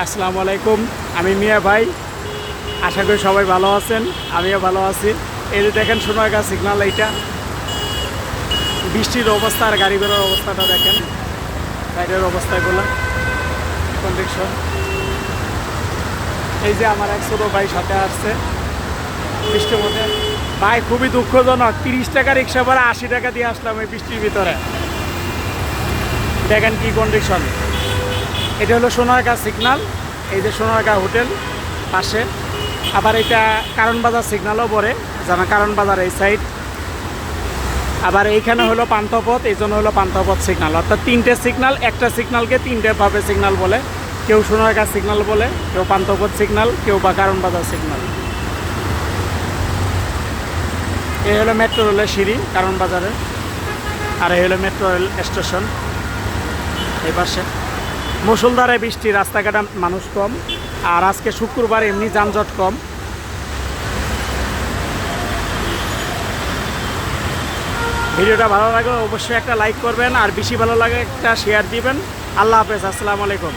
আসসালামু আলাইকুম, আমি মিয়া ভাই। আশা করি সবাই ভালো আছেন, আমিও ভালো আছি। এই যে দেখেন সোনারগাঁ সিগনাল এইটা। বৃষ্টির অবস্থা আর গাড়ি ঘোড়ার অবস্থাটা দেখেন। সাইডের অবস্থাগুলো কন্ডিশন এই যে আমার এক ছোটো ভাই সাথে আসছে। বৃষ্টির মধ্যে। ভাই, খুবই দুঃখজনক, তিরিশ টাকা রিক্সা ভাড়া আশি টাকা দিয়ে আসলাম এই বৃষ্টির ভিতরে। দেখেন কি কন্ডিশন এটা হলো সোনারগাঁ সিগনাল, এই যে সোনারগাঁ হোটেল পাশে। আবার এটা কারণ বাজার সিগনালও পড়ে জানা কারণ বাজার এই সাইড আবার এইখানে হলো পান্থপথ, এই জন্য হলো পান্থপথ সিগনাল। অর্থাৎ তিনটে সিগনাল, একটা সিগনালকে তিনটে ভাবে সিগনাল বলে। কেউ সোনারগাঁ সিগনাল বলে, কেউ পান্থপথ সিগনাল, কেউ বা কারণ বাজার সিগনাল। এই হলো মেট্রো রেলের সিঁড়ি, কারণ বাজারে আর এই হলো মেট্রো রেল স্টেশন, এই পাশে। মুসলধারে বৃষ্টি, রাস্তাঘাটে মানুষ কম, আর আজকে শুক্রবার এমনি যানজট কম। ভিডিওটা ভালো লাগলে অবশ্যই একটা লাইক করবেন, আর বেশি ভালো লাগে একটা শেয়ার দিবেন। আল্লাহ হাফেজ, আসসালামু আলাইকুম।